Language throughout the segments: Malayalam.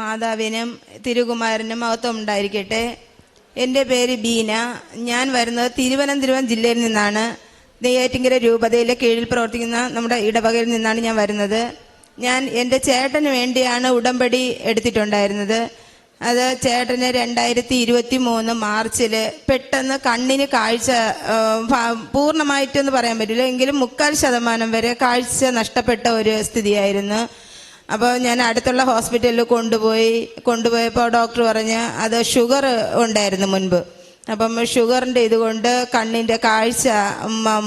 മാതാവിനും തിരുകുമാരനും മഹത്വം ഉണ്ടായിരിക്കട്ടെ. എന്റെ പേര് ബീന. ഞാൻ വരുന്നത് തിരുവനന്തപുരം ജില്ലയിൽ നിന്നാണ്. നെയ്യാറ്റിങ്കര രൂപതയിലെ കീഴിൽ പ്രവർത്തിക്കുന്ന നമ്മുടെ ഇടവകയിൽ നിന്നാണ് ഞാൻ വരുന്നത്. ഞാൻ എന്റെ ചേട്ടന് വേണ്ടിയാണ് ഉടമ്പടി എടുത്തിട്ടുണ്ടായിരുന്നത്. അത് ചേട്ടന് രണ്ടായിരത്തി ഇരുപത്തി മൂന്ന് മാർച്ചിൽ പെട്ടെന്ന് കണ്ണിന് കാഴ്ച പൂർണമായിട്ടൊന്നും പറയാൻ പറ്റില്ല. എങ്കിലും മുക്കാൽ ശതമാനം വരെ കാഴ്ച നഷ്ടപ്പെട്ട ഒരു സ്ഥിതിയായിരുന്നു. അപ്പോൾ ഞാൻ അടുത്തുള്ള ഹോസ്പിറ്റലിൽ കൊണ്ടുപോയി കൊണ്ടുപോയപ്പോൾ ഡോക്ടർ പറഞ്ഞ് അത് ഷുഗർ ഉണ്ടായിരുന്നു മുൻപ്. അപ്പം ഷുഗറിന്റെ ഇതുകൊണ്ട് കണ്ണിന്റെ കാഴ്ച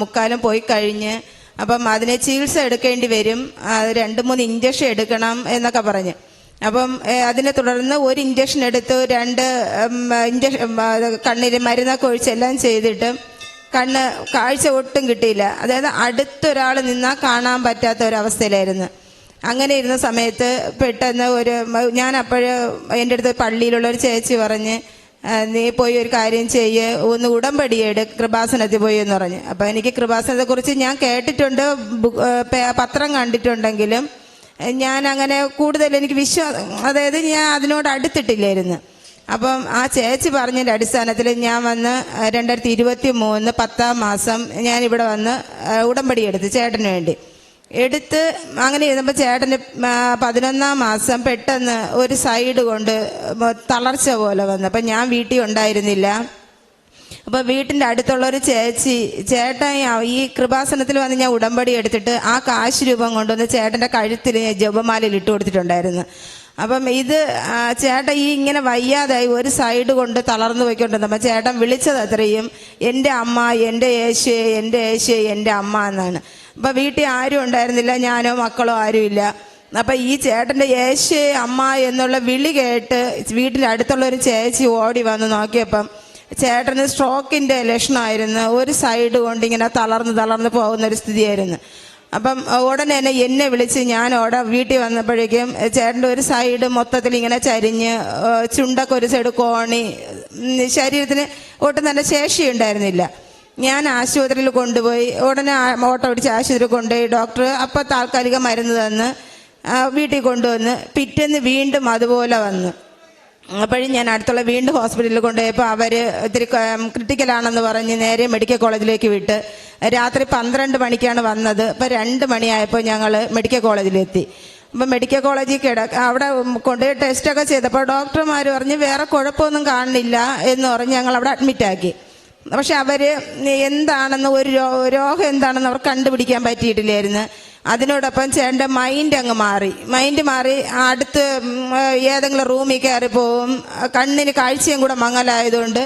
മുക്കാലം പോയി കഴിഞ്ഞ് അപ്പം അതിനെ ചികിത്സ എടുക്കേണ്ടി വരും. രണ്ട് മൂന്ന് ഇഞ്ചക്ഷൻ എടുക്കണം എന്നൊക്കെ പറഞ്ഞ്. അപ്പം അതിനെ തുടർന്ന് ഒരു ഇഞ്ചക്ഷൻ എടുത്തു രണ്ട് ഇഞ്ചക്ഷൻ കണ്ണിൽ മരുന്നൊക്കെ ഒഴിച്ചെല്ലാം ചെയ്തിട്ട് കണ്ണ് കാഴ്ച ഒട്ടും കിട്ടിയില്ല. അതായത് അടുത്തൊരാൾ നിന്നാൽ കാണാൻ പറ്റാത്ത ഒരവസ്ഥയിലായിരുന്നു അങ്ങനെ ഇരുന്ന സമയത്ത് പെട്ടെന്ന് ഒരു ഞാൻ അപ്പോഴ് എന്റെ അടുത്ത് പള്ളിയിലുള്ള ഒരു ചേച്ചി പറഞ്ഞ് നീ പോയി ഒരു കാര്യം ചെയ്യ് ഒന്ന് ഉടമ്പടി ഉടമ്പടിയെട് കൃപാസനത്തിൽ പോയി എന്ന് പറഞ്ഞു. അപ്പോൾ എനിക്ക് കൃപാസനത്തെ കുറിച്ച് ഞാൻ കേട്ടിട്ടുണ്ട് പത്രം കണ്ടിട്ടുണ്ടെങ്കിലും ഞാൻ അങ്ങനെ കൂടുതൽ എനിക്ക് വിശ്വാസം അതായത് ഞാൻ അതിനോട് അടുത്തിട്ടില്ലായിരുന്നു. അപ്പം ആ ചേച്ചി പറഞ്ഞതിന്റെ അടിസ്ഥാനത്തിൽ ഞാൻ വന്ന് രണ്ടായിരത്തി ഇരുപത്തി മൂന്ന് പത്താം മാസം ഞാൻ ഇവിടെ വന്ന് ഉടമ്പടി എടുത്ത് ചേട്ടന് വേണ്ടി. എടുത്ത് അങ്ങനെ ഇരുന്നപ്പോൾ ചേട്ടന് പതിനൊന്നാം മാസം പെട്ടെന്ന് ഒരു സൈഡ് കൊണ്ട് തളർച്ച പോലെ വന്നു. അപ്പം ഞാൻ വീട്ടിൽ ഉണ്ടായിരുന്നില്ല. അപ്പോൾ വീട്ടിന്റെ അടുത്തുള്ള ഒരു ചേച്ചി ചേട്ടൻ ഈ കൃപാസനത്തിൽ വന്ന് ഞാൻ ഉടമ്പടി എടുത്തിട്ട് ആ കാശ് രൂപം കൊണ്ടുവന്ന് ചേട്ടന്റെ കഴുത്തിൽ ജപമാലയിൽ ഇട്ട് കൊടുത്തിട്ടുണ്ടായിരുന്നു. അപ്പം ഇത് ചേട്ടൻ ഈ ഇങ്ങനെ വയ്യാതായി ഒരു സൈഡ് കൊണ്ട് തളർന്നു പോയിക്കൊണ്ടിരുന്നപ്പോൾ ചേട്ടൻ വിളിച്ചത് അത്രയും എന്റെ അമ്മ എന്റെ യേശു എന്റെ യേശു എന്റെ അമ്മ എന്നാണ്. അപ്പം വീട്ടിൽ ആരും ഉണ്ടായിരുന്നില്ല ഞാനോ മക്കളോ ആരുമില്ല അപ്പൊ ഈ ചേട്ടന്റെ യേശു അമ്മ എന്നുള്ള വിളി കേട്ട് വീട്ടിന്റെ അടുത്തുള്ള ഒരു ചേച്ചി ഓടി വന്ന് നോക്കിയപ്പം ചേട്ടന് സ്ട്രോക്കിന്റെ ലക്ഷണമായിരുന്നു. ഒരു സൈഡ് കൊണ്ട് ഇങ്ങനെ തളർന്ന് തളർന്ന് പോകുന്ന ഒരു സ്ഥിതിയായിരുന്നു. അപ്പം ഉടനെ തന്നെ എന്നെ വിളിച്ച് ഞാൻ അവിടെ വീട്ടിൽ വന്നപ്പോഴേക്കും ചേട്ടന്റെ ഒരു സൈഡ് മൊത്തത്തിൽ ഇങ്ങനെ ചരിഞ്ഞ് ചുണ്ടൊക്കെ ഒരു സൈഡ് കോണി ശരീരത്തിന് ഒട്ടും തന്നെ ശേഷി ഉണ്ടായിരുന്നില്ല ഞാൻ ആശുപത്രിയിൽ കൊണ്ടുപോയി. ഉടനെ ഓട്ടോ പിടിച്ച് ആശുപത്രിയിൽ കൊണ്ടുപോയി. ഡോക്ടർ അപ്പം താൽക്കാലിക മരുന്ന് തന്ന് വീട്ടിൽ കൊണ്ടുവന്ന് പിറ്റേന്ന് വീണ്ടും അതുപോലെ വന്നു. അപ്പോഴും ഞാൻ അടുത്തുള്ള വീണ്ടും ഹോസ്പിറ്റലിൽ കൊണ്ടുപോയപ്പോൾ അവർ ഇത്തിരി ക്രിട്ടിക്കലാണെന്ന് പറഞ്ഞ് നേരെ മെഡിക്കൽ കോളേജിലേക്ക് വിട്ട് രാത്രി പന്ത്രണ്ട് മണിക്കാണ് വന്നത്. അപ്പോൾ രണ്ട് മണിയായപ്പോൾ ഞങ്ങൾ മെഡിക്കൽ കോളേജിലെത്തി. അപ്പം മെഡിക്കൽ കോളേജിൽ കിട അവിടെ കൊണ്ടുപോയി ടെസ്റ്റൊക്കെ ചെയ്തപ്പോൾ ഡോക്ടർമാർ പറഞ്ഞ് വേറെ കുഴപ്പമൊന്നും കാണുന്നില്ല എന്ന് പറഞ്ഞ് ഞങ്ങൾ അവിടെ അഡ്മിറ്റാക്കി പക്ഷെ അവർ എന്താണെന്ന് ഒരു രോഗം എന്താണെന്ന് അവർ കണ്ടുപിടിക്കാൻ പറ്റിയിട്ടില്ലായിരുന്നു. അതിനോടൊപ്പം ചേട്ടന്റെ മൈൻഡ് അങ്ങ് മാറി. മൈൻഡ് മാറി അടുത്ത് ഏതെങ്കിലും റൂമിൽ കയറി പോവും. കണ്ണിന് കാഴ്ചയും കൂടെ മങ്ങലായതുകൊണ്ട്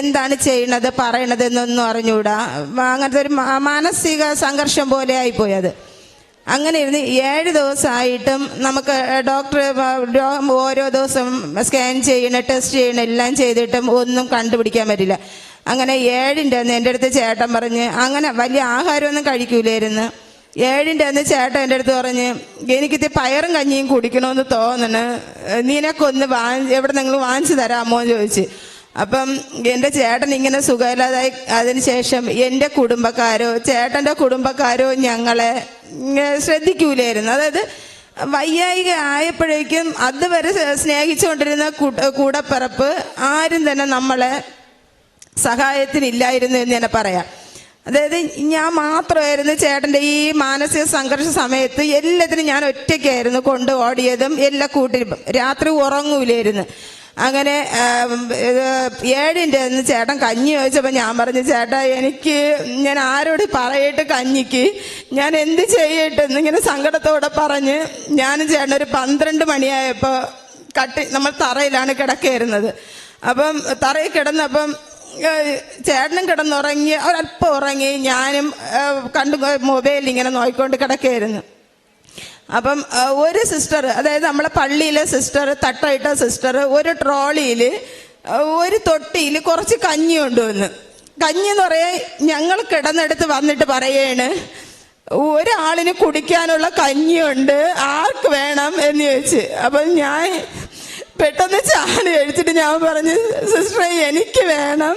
എന്താണ് ചെയ്യണത് പറയണത് എന്നൊന്നും അറിഞ്ഞുകൂടാ. അങ്ങനത്തെ ഒരു മാനസിക സംഘർഷം പോലെ ആയിപ്പോയി അത് അങ്ങനെ ഇരുന്ന് ഏഴ് ദിവസമായിട്ടും നമുക്ക് ഡോക്ടർ ഓരോ ദിവസം സ്കാൻ ചെയ്യണ ടെസ്റ്റ് ചെയ്യണ എല്ലാം ചെയ്തിട്ടും ഒന്നും കണ്ടുപിടിക്കാൻ പറ്റില്ല. അങ്ങനെ ഏഴിന്റെ അന്ന് എന്റെ അടുത്ത് ചേട്ടൻ പറഞ്ഞ് അങ്ങനെ വലിയ ആഹാരമൊന്നും കഴിക്കൂലായിരുന്നു. ഏഴിന്റെ അന്ന് ചേട്ടൻ എന്റെ അടുത്ത് പറഞ്ഞ് എനിക്കിത് പയറും കഞ്ഞിയും കുടിക്കണമെന്ന് തോന്നണ്. നിനക്കൊന്ന് വാങ്ങി എവിടെ നിങ്ങൾ വാങ്ങിച്ചു തരാമോ? എന്ന് ചോദിച്ച്. അപ്പം എന്റെ ചേട്ടൻ ഇങ്ങനെ സുഖമില്ലാതായി. അതിനുശേഷം എന്റെ കുടുംബക്കാരോ ചേട്ടന്റെ കുടുംബക്കാരോ ഞങ്ങളെ ശ്രദ്ധിക്കൂലായിരുന്നു. അതായത് വയ്യായിക ആയപ്പോഴേക്കും അതുവരെ സ്നേഹിച്ചുകൊണ്ടിരുന്ന കൂടപ്പിറപ്പ് ആരും തന്നെ നമ്മളെ സഹായത്തിനില്ലായിരുന്നു എന്ന് തന്നെ പറയാം. അതായത് ഞാൻ മാത്രമായിരുന്നു ചേട്ടന്റെ ഈ മാനസിക സംഘർഷ സമയത്ത് എല്ലാത്തിനും ഞാൻ ഒറ്റയ്ക്കായിരുന്നു കൊണ്ട് ഓടിയതും എല്ലാ കൂട്ടിലും. രാത്രി ഉറങ്ങൂലായിരുന്നു. അങ്ങനെ ഏഴിന്റെ അന്ന് ചേട്ടൻ കഞ്ഞി ചോദിച്ചപ്പോൾ ഞാൻ പറഞ്ഞു ചേട്ടാ എനിക്ക് ഞാൻ ആരോട് പറയിട്ട് കഞ്ഞിക്ക്? ഞാൻ എന്ത് ചെയ്യട്ടെ ഇങ്ങനെ സങ്കടത്തോടെ പറഞ്ഞ് ഞാനും ചേട്ടൻ ഒരു പന്ത്രണ്ട് മണിയായപ്പോൾ കട്ടി നമ്മൾ തറയിലാണ് കിടക്കായിരുന്നത് അപ്പം തറയിൽ കിടന്നപ്പം ചേട്ടനും കിടന്നുറങ്ങി ഒരല്പം ഉറങ്ങി ഞാനും കണ്ടു മൊബൈലിൽ ഇങ്ങനെ നോക്കിക്കൊണ്ട് കിടക്കുകയായിരുന്നു അപ്പം ഒരു സിസ്റ്റർ അതായത് നമ്മളെ പള്ളിയിലെ സിസ്റ്റർ തട്ടയിട്ട സിസ്റ്റർ ഒരു ട്രോളിയിൽ ഒരു തൊട്ടിയിൽ കുറച്ച് കഞ്ഞി കൊണ്ടുവന്ന്. കഞ്ഞി എന്ന് പറയാൻ ഞങ്ങൾ കിടന്നെടുത്ത് വന്നിട്ട് പറയാണ് ഒരാളിന് കുടിക്കാനുള്ള കഞ്ഞിയുണ്ട് ആർക്ക് വേണം? എന്ന് ചോദിച്ച്. അപ്പം ഞാൻ പെട്ടെന്ന് ചാടി കഴിച്ചിട്ട് ഞാൻ പറഞ്ഞു സിസ്റ്ററെ എനിക്ക് വേണം.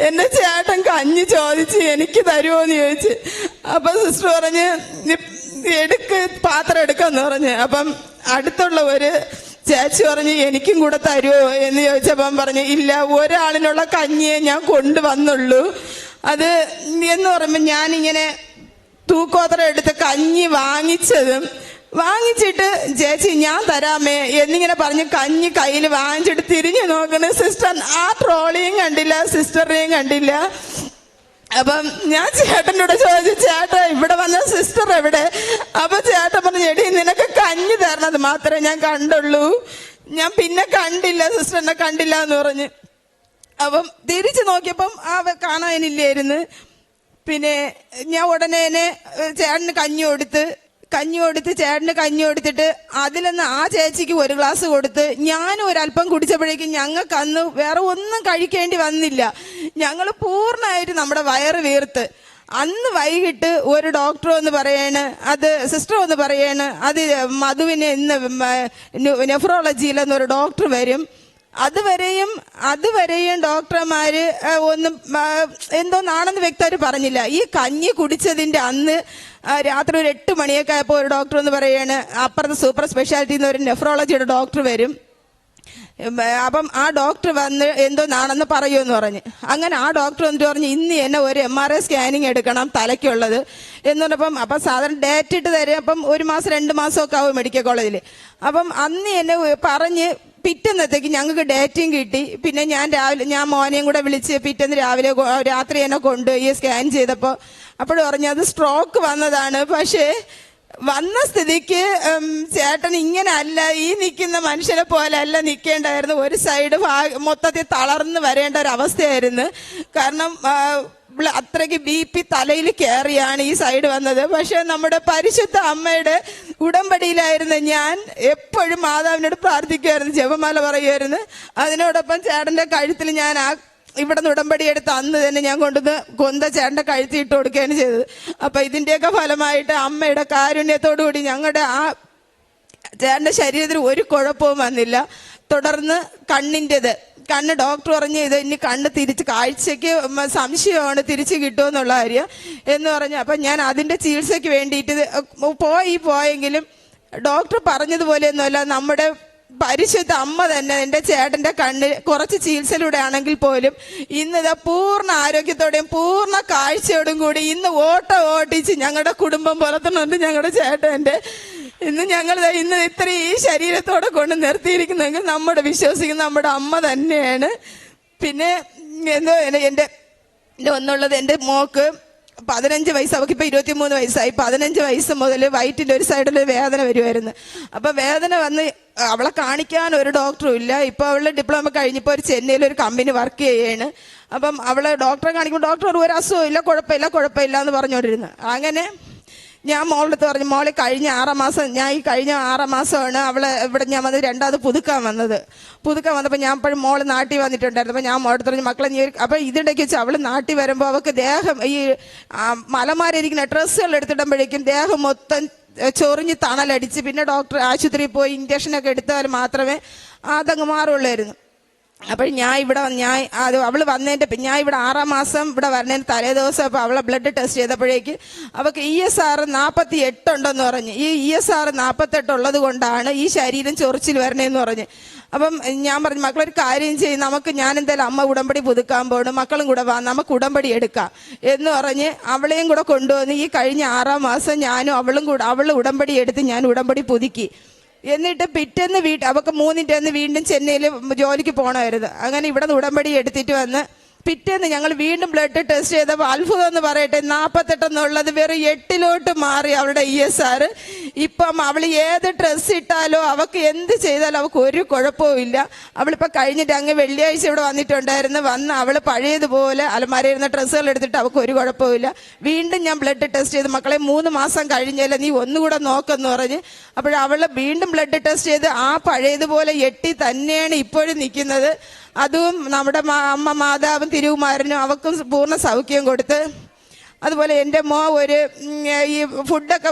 എന്റെ ചേട്ടൻ കഞ്ഞി ചോദിച്ച് എനിക്ക് തരുമോ എന്ന് ചോദിച്ച്. അപ്പൊ സിസ്റ്റർ പറഞ്ഞ് "നി- എടുക്ക് പാത്രം എടുക്കാന്ന് പറഞ്ഞ്. അപ്പം അടുത്തുള്ള ഒരു ചേച്ചി പറഞ്ഞു എനിക്കും കൂടെ തരുമോ എന്ന് ചോദിച്ചപ്പം പറഞ്ഞു ഇല്ല ഒരാളിനുള്ള കഞ്ഞിയെ ഞാൻ കൊണ്ടുവന്നുള്ളൂ. അത് എന്ന് പറയുമ്പോൾ ഞാനിങ്ങനെ തൂക്കോത്രം എടുത്ത് കഞ്ഞി വാങ്ങിച്ചതും വാങ്ങിച്ചിട്ട് ചേച്ചി ഞാൻ തരാമേ എന്നിങ്ങനെ പറഞ്ഞ് കഞ്ഞി കയ്യിൽ വാങ്ങിച്ചിട്ട് തിരിഞ്ഞു നോക്കണ സിസ്റ്റർ ആ ട്രോളിയും കണ്ടില്ല സിസ്റ്ററിനെയും കണ്ടില്ല. അപ്പം ഞാൻ ചേട്ടനോട് ചോദിച്ചു ചേട്ടാ ഇവിടെ വന്ന സിസ്റ്റർ എവിടെ? അപ്പൊ ചേട്ടൻ പറഞ്ഞു എടി നിനക്ക് കഞ്ഞി തരണത് മാത്രമേ ഞാൻ കണ്ടുള്ളൂ. ഞാൻ പിന്നെ കണ്ടില്ല സിസ്റ്ററിനെ കണ്ടില്ല എന്ന് പറഞ്ഞ്. അപ്പം തിരിച്ചു നോക്കിയപ്പം ആ കാണാനില്ലായിരുന്നു. പിന്നെ ഞാൻ ഉടനെ ചേട്ടന് കഞ്ഞി കൊടുത്ത് കഞ്ഞി കൊടുത്ത് ചേട്ടന് കഞ്ഞി കൊടുത്തിട്ട് അതിലൊന്ന് ആ ചേച്ചിക്ക് ഒരു ഗ്ലാസ് കൊടുത്ത് ഞാനും ഒരല്പം കുടിച്ചപ്പോഴേക്കും ഞങ്ങൾക്ക് അന്ന് വേറെ ഒന്നും കഴിക്കേണ്ടി വന്നില്ല. ഞങ്ങൾ പൂർണമായിട്ട് നമ്മുടെ വയറ് വീർത്ത്. അന്ന് വൈകിട്ട് ഒരു ഡോക്ടർ എന്ന് പറയാണ് അത് സിസ്റ്റർ എന്ന് പറയാണ് അത് മധുവിന് ഇന്ന് നെഫ്രോളജിയിലെന്നൊരു ഡോക്ടർ വരും. അതുവരെയും അതുവരെയും ഡോക്ടർമാര് ഒന്നും എന്തോന്നാണെന്ന് വ്യക്തമായിട്ട് പറഞ്ഞില്ല. ഈ കഞ്ഞി കുടിച്ചതിന്റെ അന്ന് രാത്രി ഒരു എട്ട് മണിയൊക്കെ ആയപ്പോൾ ഒരു ഡോക്ടർ എന്ന് പറയാണ് അപ്പുറത്ത് സൂപ്പർ സ്പെഷ്യാലിറ്റി എന്ന് ഒരു നെഫ്രോളജിയുടെ ഡോക്ടർ വരും. അപ്പം ആ ഡോക്ടർ വന്ന് എന്തോ എന്തോന്നാണെന്ന് പറയുമെന്ന് പറഞ്ഞ്. അങ്ങനെ ആ ഡോക്ടർ എന്ന് പറഞ്ഞ് ഇന്ന് എന്നെ ഒരു എം ആർ ഐ സ്കാനിങ് എടുക്കണം തലയ്ക്കുള്ളത്. എന്ന് പറഞ്ഞപ്പം അപ്പം സാധാരണ ഡേറ്റ് ഇട്ട് തരും അപ്പം ഒരു മാസം രണ്ട് മാസമൊക്കെ ആവും മെഡിക്കൽ കോളേജിൽ അപ്പം അന്ന് എന്നെ പറഞ്ഞ് പിറ്റന്നത്തേക്ക് ഞങ്ങൾക്ക് ഡേറ്റും കിട്ടി. പിന്നെ ഞാൻ രാവിലെ ഞാൻ മോനെയും കൂടെ വിളിച്ച് പിറ്റേന്ന് രാവിലെ രാത്രി എന്നെ കൊണ്ടുപോയി സ്കാൻ ചെയ്തപ്പോൾ അപ്പോഴും പറഞ്ഞു അത് സ്ട്രോക്ക് വന്നതാണ്. പക്ഷേ വന്ന സ്ഥിതിക്ക് ചേട്ടൻ ഇങ്ങനെ അല്ല ഈ നിൽക്കുന്ന മനുഷ്യനെ പോലെ അല്ല നിൽക്കേണ്ടായിരുന്നു ഒരു സൈഡ് മൊത്തത്തിൽ തളർന്ന് വരേണ്ട ഒരു അവസ്ഥയായിരുന്നു. കാരണം അത്രയ്ക്ക് ബി പി തലയിൽ കയറിയാണ് ഈ സൈഡ് വന്നത്. പക്ഷെ നമ്മുടെ പരിശുദ്ധ അമ്മയുടെ ഉടമ്പടിയിലായിരുന്നു ഞാൻ എപ്പോഴും മാതാവിനോട് പ്രാർത്ഥിക്കുമായിരുന്നു ജപമാല പറയുമായിരുന്നു. അതിനോടൊപ്പം ചേട്ടന്റെ കഴുത്തിൽ ഞാൻ ആ ഇവിടെ നിന്ന് ഉടമ്പടി എടുത്ത് അന്ന് തന്നെ ഞാൻ കൊണ്ടുവന്ന് കൊന്ത ചേട്ടന്റെ കഴുത്തി ഇട്ട് കൊടുക്കുകയാണ് ചെയ്തത്. അപ്പം ഇതിന്റെയൊക്കെ ഫലമായിട്ട് അമ്മയുടെ കാരുണ്യത്തോടു കൂടി ഞങ്ങളുടെ ആ ചേട്ടന്റെ ശരീരത്തിൽ ഒരു കുഴപ്പവും വന്നില്ല. തുടർന്ന് കണ്ണിന്റെത് കണ്ണ് ഡോക്ടർ പറഞ്ഞു ഇത് ഇനി കണ്ണ് തിരിച്ച് കാഴ്ചയ്ക്ക് സംശയമാണ് തിരിച്ച് കിട്ടുമെന്നുള്ള കാര്യം എന്ന് പറഞ്ഞു. അപ്പം ഞാൻ അതിന്റെ ചികിത്സയ്ക്ക് വേണ്ടിയിട്ട് പോയി പോയെങ്കിലും ഡോക്ടർ പറഞ്ഞതുപോലെയൊന്നുമല്ല നമ്മുടെ പരിശുദ്ധ അമ്മ തന്നെ എന്റെ ചേട്ടന്റെ കണ്ണിൽ കുറച്ച് ചികിത്സയിലൂടെ ആണെങ്കിൽ പോലും ഇന്ന് ഇതാ പൂർണ ആരോഗ്യത്തോടെയും പൂർണ കാഴ്ചയോടും കൂടി ഇന്ന് ഓട്ടം ഓട്ടിച്ച് ഞങ്ങളുടെ കുടുംബം പുലർത്തുന്നുണ്ട് ഞങ്ങളുടെ ചേട്ടന്റെ ഇന്ന് ഞങ്ങൾ ഇന്ന് ഇത്ര ഈ ശരീരത്തോടെ കൊണ്ട് നിർത്തിയിരിക്കുന്നെങ്കിൽ നമ്മുടെ വിശ്വസിക്കുന്ന നമ്മുടെ അമ്മ തന്നെയാണ്. പിന്നെ എന്തോ എന്റെ ഒന്നുള്ളത് എന്റെ മോക്ക് പതിനഞ്ച് വയസ്സ് അവൾക്ക് ഇപ്പൊ ഇരുപത്തിമൂന്ന് വയസ്സായി. പതിനഞ്ച് വയസ്സ് മുതൽ വയറ്റിന്റെ ഒരു സൈഡിൽ വേദന വരുമായിരുന്നു അപ്പോൾ വേദന വന്ന് അവളെ കാണിക്കാൻ ഒരു ഡോക്ടറും ഇല്ല. ഇപ്പോൾ അവൾ ഡിപ്ലോമ കഴിഞ്ഞപ്പോൾ ഒരു ചെന്നൈയിൽ ഒരു കമ്പനി വർക്ക് ചെയ്യാണ് അപ്പം അവളെ ഡോക്ടറെ കാണിക്കുമ്പോൾ ഡോക്ടർ ഒരു ഇല്ല കുഴപ്പമില്ല കുഴപ്പമില്ല എന്ന് പറഞ്ഞുകൊണ്ടിരുന്നു. അങ്ങനെ ഞാൻ മോളുടെ അടുത്ത് പറഞ്ഞു മോളെ കഴിഞ്ഞ ആറാം മാസം ഞാൻ ഈ കഴിഞ്ഞ ആറാം മാസമാണ് അവളെ ഇവിടെ ഞാൻ വന്നത് രണ്ടാമത് പുതുക്കാൻ വന്നത്. പുതുക്കാൻ വന്നപ്പോൾ ഞാൻ ഇപ്പോഴും മോൾ നാട്ടിൽ വന്നിട്ടുണ്ടായിരുന്നു. അപ്പോൾ ഞാൻ മോളെ പറഞ്ഞു മക്കളെ നീ അപ്പോൾ ഇതിടയ്ക്ക് വെച്ച് അവൾ നാട്ടിൽ വരുമ്പോൾ അവൾക്ക് ദേഹം ഈ മലമാരിയിരിക്കുന്ന ഡ്രസ്സുകൾ എടുത്തിടുമ്പോഴേക്കും ദേഹം മൊത്തം ചൊറിഞ്ഞ് തണലടിച്ച് പിന്നെ ഡോക്ടർ ആശുപത്രിയിൽ പോയി ഇഞ്ചക്ഷനൊക്കെ എടുത്താൽ മാത്രമേ അതങ്ങ് മാറുള്ളായിരുന്നു അപ്പോൾ ഞാൻ ഇവിടെ ഞാൻ അത് അവൾ വന്നതിന്റെ ഞാൻ ഇവിടെ ആറാം മാസം ഇവിടെ വരണേന്റെ തലേ ദിവസം അപ്പോൾ അവളെ ബ്ലഡ് ടെസ്റ്റ് ചെയ്തപ്പോഴേക്ക് അവൾക്ക് ഇ എസ് ആർ നാൽപ്പത്തി എട്ടുണ്ടെന്ന് പറഞ്ഞു. ഈ ഇ എസ് ആർ നാൽപ്പത്തെട്ട് ഉള്ളത് കൊണ്ടാണ് ഈ ശരീരം ചൊറിച്ചിൽ വരണേന്ന് പറഞ്ഞു. അപ്പം ഞാൻ പറഞ്ഞു മക്കളൊരു കാര്യം ചെയ്യും. നമുക്ക് ഞാൻ എന്തായാലും അമ്മ ഉടമ്പടി പുതുക്കാൻ പോകണം. മക്കളും കൂടെ വാ. നമുക്ക് ഉടമ്പടി എടുക്കാം. എന്ന് പറഞ്ഞ് അവളെയും കൂടെ കൊണ്ടുവന്ന് ഈ കഴിഞ്ഞ ആറാം മാസം ഞാനും അവളും കൂടെ അവൾ ഉടമ്പടി എടുത്ത് ഞാൻ ഉടമ്പടി പുതുക്കി. എന്നിട്ട് പിറ്റേന്ന് വീട്ട് അവക്ക് മൂന്നിന്റെ വീണ്ടും ചെന്നൈയിൽ ജോലിക്ക് പോകണമായിരുന്നു അങ്ങനെ ഇവിടെ നിന്ന് ഉടമ്പടി എടുത്തിട്ട് വന്ന് പിറ്റേന്ന് ഞങ്ങൾ വീണ്ടും ബ്ലഡ് ടെസ്റ്റ് ചെയ്തപ്പോൾ അത്ഭുതം എന്ന് പറയട്ടെ നാൽപ്പത്തെട്ടെന്നുള്ളത് വെറും എട്ടിലോട്ട് മാറി അവളുടെ ഇ എസ് ആർ ഇപ്പം അവൾ ഏത് ഡ്രസ്സ് ഇട്ടാലോ അവൾക്ക് എന്ത് ചെയ്താലും അവൾക്ക് ഒരു കുഴപ്പവും ഇല്ല. അവളിപ്പോൾ കഴിഞ്ഞിട്ട് അങ്ങ് വെള്ളിയാഴ്ച ഇവിടെ വന്നിട്ടുണ്ടായിരുന്നു. വന്ന് അവൾ പഴയതുപോലെ അലമാരയിരുന്ന ഡ്രസ്സുകൾ എടുത്തിട്ട് അവൾക്ക് ഒരു കുഴപ്പമില്ല വീണ്ടും ഞാൻ ബ്ലഡ് ടെസ്റ്റ് ചെയ്ത് മക്കളെ മൂന്ന് മാസം കഴിഞ്ഞല്ല നീ ഒന്നുകൂടെ നോക്കെന്ന് പറഞ്ഞ് അപ്പോൾ വീണ്ടും ബ്ലഡ് ടെസ്റ്റ് ചെയ്ത് ആ പഴയതുപോലെ എട്ടി തന്നെയാണ് ഇപ്പോഴും നിൽക്കുന്നത്. അതും നമ്മുടെ അമ്മ മാതാവും തിരുവുമാരനും അവക്കും പൂർണ സൗഖ്യം കൊടുത്ത് അതുപോലെ എന്റെ മോ ഒരു ഈ ഫുഡൊക്കെ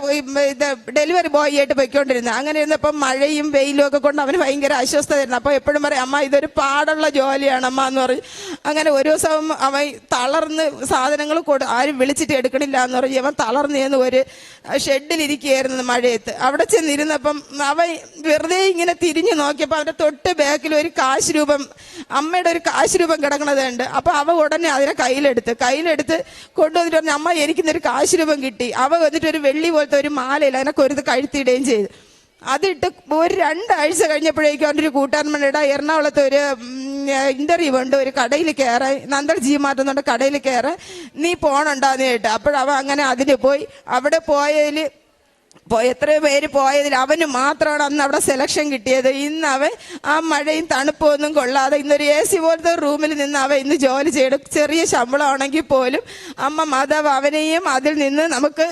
ഇത് ഡെലിവറി ബോയ് ആയിട്ട് പോയിക്കൊണ്ടിരുന്നത്. അങ്ങനെ ഇരുന്നപ്പം മഴയും വെയിലും ഒക്കെ കൊണ്ട് അവന് ഭയങ്കര അസ്വസ്ഥതയായിരുന്നു അപ്പോൾ എപ്പോഴും പറയും അമ്മ ഇതൊരു പാടുള്ള ജോലിയാണ് അമ്മ എന്ന് പറഞ്ഞു അങ്ങനെ ഒരു ദിവസം അവൻ തളർന്ന് സാധനങ്ങൾ കൊടു ആരും വിളിച്ചിട്ട് എടുക്കണില്ല എന്ന് പറഞ്ഞ് അവൻ തളർന്ന് ചെന്ന് ഒരു ഷെഡിലിരിക്കുകയായിരുന്നു മഴയത്ത്. അവിടെ ചെന്നിരുന്നപ്പം അവൻ വെറുതെ ഇങ്ങനെ തിരിഞ്ഞു നോക്കിയപ്പോൾ അവന്റെ തൊട്ട് ബാക്കിൽ ഒരു കാശ് രൂപം അമ്മയുടെ ഒരു കാശ് രൂപം കിടക്കണതുണ്ട്. അപ്പോൾ അവ ഉടനെ അതിനെ കയ്യിലെടുത്ത് കയ്യിലെടുത്ത് കൊണ്ടുവന്നിട്ട് പറഞ്ഞു അമ്മ എനിക്കിന്നൊരു കാശ് രൂപം കിട്ടി. അവ വന്നിട്ട് ഒരു വെള്ളി പോലത്തെ ഒരു മാലയിൽ അതിനെ കൊരുത്ത് കഴുത്തിടുകയും ചെയ്തു. അതിട്ട് ഒരു രണ്ടാഴ്ച കഴിഞ്ഞപ്പോഴേക്കും അവന്റെ ഒരു കൂട്ടാൻമണിയുടെ എറണാകുളത്ത് ഒരു ഇന്റർവ്യൂ ഉണ്ട്. ഒരു കടയിൽ കയറാൻ നന്ദൽ ജി മാറ്റുന്നുണ്ട് കടയിൽ കയറാൻ നീ പോണുണ്ടാന്ന് കേട്ട്. അപ്പോഴവ അങ്ങനെ അതിന് പോയി. അവിടെ പോയതിൽ എത്രയോ പേര് പോയതിൽ അവന് മാത്രമാണ് അന്ന് അവിടെ സെലക്ഷൻ കിട്ടിയത്. ഇന്ന് അവൻ ആ മഴയും തണുപ്പും ഒന്നും കൊള്ളാതെ ഇന്നൊരു എ സി പോലത്തെ റൂമിൽ നിന്ന് അവൻ ഇന്ന് ജോലി ചെയ്ത് ചെറിയ ശമ്പളമാണെങ്കിൽ പോലും അമ്മ മാതാവ് അവനെയും അതിൽ നിന്ന് നമുക്ക്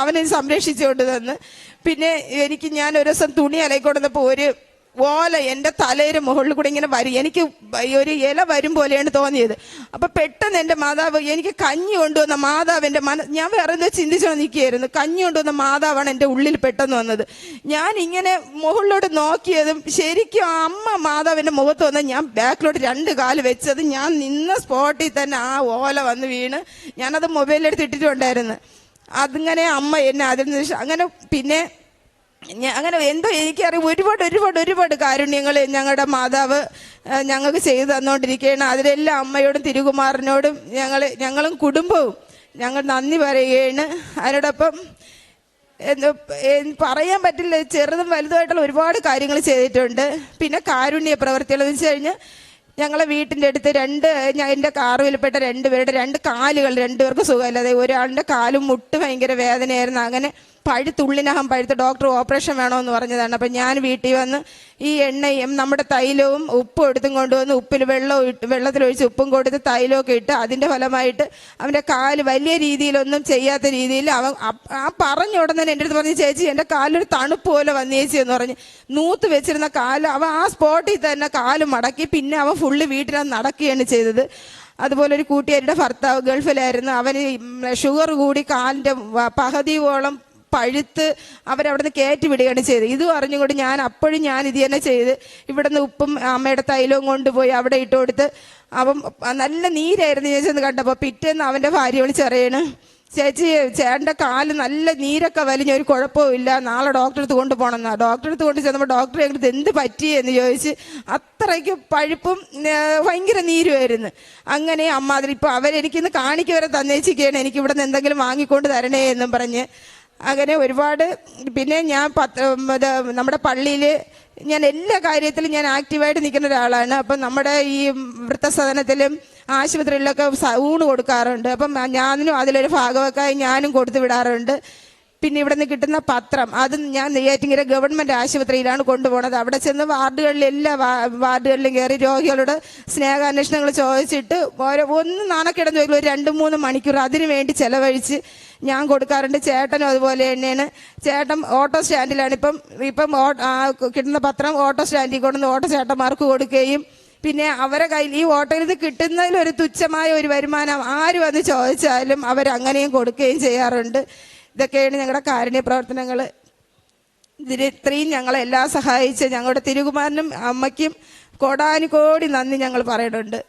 അവനെ സംരക്ഷിച്ചുകൊണ്ട് തന്ന്. പിന്നെ എനിക്ക് ഞാൻ ഒരു ദിവസം തുണി അലയിക്കൊണ്ടപ്പോൾ ഒരു ഓല എന്റെ തലയിൽ മുകളിൽ കൂടെ ഇങ്ങനെ വരും. എനിക്ക് ഒരു ഇല വരും പോലെയാണ് തോന്നിയത്. അപ്പൊ പെട്ടെന്ന് എന്റെ മാതാവ് എനിക്ക് കഞ്ഞി കൊണ്ടുവന്ന മാതാവ് മന ഞാൻ വേറെ എന്തോ ചിന്തിച്ചോ നിൽക്കുകയായിരുന്നു. കഞ്ഞി കൊണ്ടുവന്ന മാതാവാണ് എന്റെ ഉള്ളിൽ പെട്ടെന്ന് വന്നത്. ഞാൻ ഇങ്ങനെ മുകളിലോട്ട് നോക്കിയതും ശരിക്കും അമ്മ മാതാവിന്റെ മുഖത്ത് വന്ന് ഞാൻ ബാക്കിലോട്ട് രണ്ട് കാൽ വെച്ചത് ഞാൻ നിന്ന സ്പോട്ടിൽ തന്നെ ആ ഓല വന്ന് വീണ്. ഞാനത് മൊബൈലിലെടുത്ത് ഇട്ടിട്ടുണ്ടായിരുന്നു. അതിങ്ങനെ അമ്മ എന്നെ അതിൽ നിന്ന് അങ്ങനെ പിന്നെ അങ്ങനെ എന്തോ എനിക്കറിയാം. ഒരുപാട് ഒരുപാട് ഒരുപാട് കാരുണ്യങ്ങൾ ഞങ്ങളുടെ മാതാവ് ഞങ്ങൾക്ക് ചെയ്തു തന്നുകൊണ്ടിരിക്കുകയാണ് അതിലെല്ലാം അമ്മയോടും തിരുകുമാറിനോടും ഞങ്ങൾ ഞങ്ങളും കുടുംബവും ഞങ്ങൾ നന്ദി പറയുകയാണ്. അതിനോടൊപ്പം പറയാൻ പറ്റില്ല ചെറുതും വലുതുമായിട്ടുള്ള ഒരുപാട് കാര്യങ്ങൾ ചെയ്തിട്ടുണ്ട്. പിന്നെ കാരുണ്യ പ്രവർത്തികൾ എന്ന് വെച്ച് കഴിഞ്ഞാൽ ഞങ്ങളെ വീട്ടിന്റെ അടുത്ത് രണ്ട് ഞാൻ എന്റെ കാറുവിൽപ്പെട്ട രണ്ട് പേരുടെ രണ്ട് കാലുകൾ രണ്ടുപേർക്ക് സുഖമില്ലാതെ ഒരാളുടെ കാലും മുട്ട് ഭയങ്കര വേദനയായിരുന്നു. അങ്ങനെ പഴുത്തുള്ളിനകം പഴുത്ത് ഡോക്ടർ ഓപ്പറേഷൻ വേണമെന്ന് പറഞ്ഞതാണ്. അപ്പം ഞാൻ വീട്ടിൽ വന്ന് ഈ എണ്ണയും നമ്മുടെ തൈലവും ഉപ്പും എടുത്തും കൊണ്ടുവന്ന് ഉപ്പിൽ വെള്ളവും ഇട്ട് വെള്ളത്തിലൊഴിച്ച് ഉപ്പും കൊടുത്ത് തൈലമൊക്കെ ഇട്ട് അതിന്റെ ഫലമായിട്ട് അവന്റെ കാൽ വലിയ രീതിയിലൊന്നും ചെയ്യാത്ത രീതിയിൽ അവൻ ആ പറഞ്ഞ ഉടനെ എന്റെ അടുത്ത് പറഞ്ഞു ചേച്ചി എന്റെ കാലൊരു തണുപ്പ് പോലെ വന്നേച്ചി എന്ന് പറഞ്ഞ് നൂത്ത് വെച്ചിരുന്ന കാൽ അവൻ ആ സ്പോട്ടിൽ തന്നെ കാൽ മടക്കി പിന്നെ അവൻ ഫുള്ള് വീട്ടിലാണ് നടക്കുകയാണ് ചെയ്തത്. അതുപോലെ ഒരു കൂട്ടുകാരുടെ ഭർത്താവ് ഗൾഫിലായിരുന്നു. അവന് ഷുഗർ കൂടി കാലിന്റെ പകുതിയോളം പഴുത്ത് അവരവിടുന്ന് കയറ്റി വിടുകയാണ് ചെയ്തത്. ഇത് അറിഞ്ഞുകൊണ്ട് ഞാൻ അപ്പോഴും ഞാൻ ഇത് തന്നെ ചെയ്ത് ഇവിടുന്ന് ഉപ്പും അമ്മയുടെ തൈലവും കൊണ്ടുപോയി അവിടെ ഇട്ട് കൊടുത്ത് അവൻ നല്ല നീരായിരുന്നു ഞാൻ ചെന്ന് കണ്ടപ്പോൾ. പിറ്റേന്ന് അവന്റെ ഭാര്യ വിളിച്ചറിയണ് ചേച്ചി ചേട്ടന്റെ കാൽ നല്ല നീരൊക്കെ വലിഞ്ഞ ഒരു കുഴപ്പവും ഇല്ല. നാളെ ഡോക്ടറെ അടുത്ത് കൊണ്ടുപോകണം എന്നാ. ഡോക്ടറെ അടുത്ത് കൊണ്ട് ചെന്നപ്പോൾ ഡോക്ടർ ഞങ്ങൾക്ക് എന്ത് പറ്റി? എന്ന് ചോദിച്ച് അത്രയ്ക്ക് പഴുപ്പും ഭയങ്കര നീരുമായിരുന്നു. അങ്ങനെ അമ്മ അതിൽ ഇപ്പോൾ അവരെനിക്കിന്ന് കാണിക്കവരെ തന്നേച്ചിരിക്കുകയാണ്. എനിക്ക് ഇവിടെ നിന്ന് എന്തെങ്കിലും വാങ്ങിക്കൊണ്ട് തരണേ എന്നും പറഞ്ഞ് അങ്ങനെ ഒരുപാട് പിന്നെ ഞാൻ പത്ത് ഇത് നമ്മുടെ പള്ളിയിൽ ഞാൻ എല്ലാ കാര്യത്തിലും ഞാൻ ആക്റ്റീവായിട്ട് നിൽക്കുന്ന ഒരാളാണ്. അപ്പം നമ്മുടെ ഈ വൃത്തസദനത്തിലും ആശുപത്രികളിലൊക്കെ ഊണ് കൊടുക്കാറുണ്ട്. അപ്പം ഞാനും അതിലൊരു ഭാഗമൊക്കെ ഞാനും കൊടുത്തു വിടാറുണ്ട്. പിന്നെ ഇവിടെ നിന്ന് കിട്ടുന്ന പത്രം അത് ഞാൻ നെയ്യാറ്റിങ്കര ഗവൺമെന്റ് ആശുപത്രിയിലാണ് കൊണ്ടുപോകുന്നത് അവിടെ ചെന്ന് വാർഡുകളിൽ എല്ലാ വാർഡുകളിലും കയറി രോഗികളോട് സ്നേഹാന്വേഷണങ്ങൾ ചോദിച്ചിട്ട് ഓരോ ഒന്ന് നാണക്കിടന്ന് ചോദിക്കും ഒരു രണ്ട് മൂന്ന് മണിക്കൂർ അതിനു വേണ്ടി ചെലവഴിച്ച് ഞാൻ കൊടുക്കാറുണ്ട്. ചേട്ടനും അതുപോലെ തന്നെയാണ്. ചേട്ടൻ ഓട്ടോ സ്റ്റാൻഡിലാണ്. ഇപ്പം ഇപ്പം കിട്ടുന്ന പത്രം ഓട്ടോ സ്റ്റാൻഡിൽ കൊണ്ടുവന്ന് ഓട്ടോ ചേട്ടന്മാർക്ക് കൊടുക്കുകയും പിന്നെ അവരെ കയ്യിൽ ഈ ഓട്ടോയിൽ നിന്ന് കിട്ടുന്നതിൽ ഒരു തുച്ഛമായ ഒരു വരുമാനം ആര് വന്ന് ചോദിച്ചാലും അവരങ്ങനെയും കൊടുക്കുകയും ചെയ്യാറുണ്ട്. ഇതൊക്കെയാണ് ഞങ്ങളുടെ കാരുണ്യ പ്രവർത്തനങ്ങൾ ഇത്രയും ഞങ്ങളെല്ലാം സഹായിച്ച് ഞങ്ങളുടെ തിരുകുമാരനും അമ്മയ്ക്കും കോടാനുകോടി നന്ദി ഞങ്ങൾ പറയുന്നുണ്ട്.